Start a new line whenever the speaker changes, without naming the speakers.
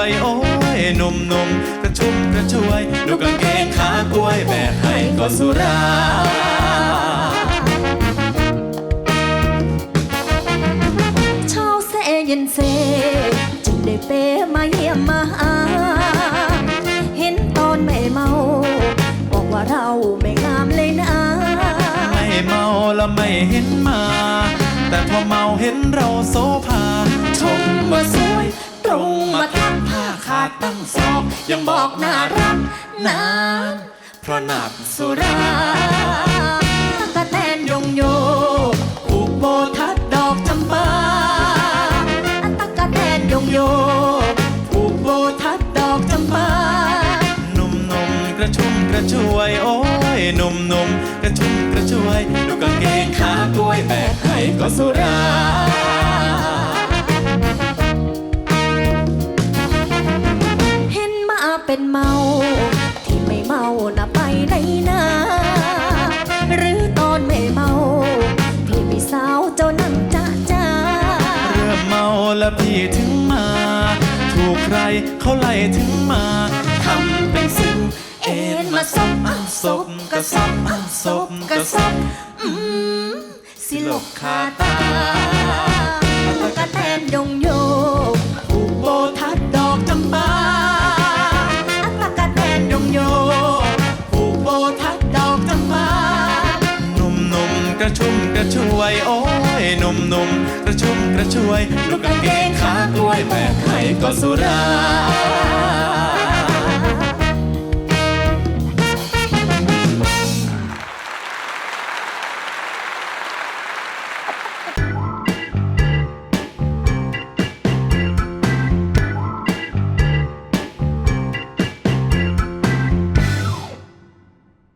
วยโอ้ยนมนมกระชุ่มกระชวยดูกางเกงขากล้วยแบกให้ก็สุรา
เช้าเซเย็นเซจึงได้เปมาเยี่ยมมาหาเห็นตอนไม่เมา บอกว่าเราไม่งามเลยนะ
ไม่เมาแล้วไม่เห็นมา แต่พอเมาเห็นเราโซภาชมว่าสวยตรงมาทักาดตั้งศอกยังบอกน่ารักนานเพราะหนักสุรา
กระแตนยงโย
ผูกโบทัดดอกจำปา
อัตตะกะแตนยงโย
ผูกโบทัดดอกจำปาหนุ่มนุ่มกระชุ่มกระชวยโอ้ยหนุ่มนุ่มกระชุ่มกระชวยดูกางเกงขากล้วยแบกให้ก็สุรา
เป็นเมา ที่ไม่เมานะไปไหนนาหรือตอนไม่เมา พี่ไม่สาวเจ้านั่งจ้าจ้า
เริ่มเมาแล้วพี่ถึงมา ถูกใครเขาไล่ถึงมาทำเป็นซึ้งเอ็นมาซบอ้าวซบกระซบอ้าวซบกระซบ
อืมสิลกคาตาตะกะแตนยงย
กจำปาหนุ่มนุ่มกระชุ่มกระชวย โอ้ยหนุ่มนุ่มกระชุ่มกระชวย ลูกกางเกงขากล้วยแบกให้ก็สุรา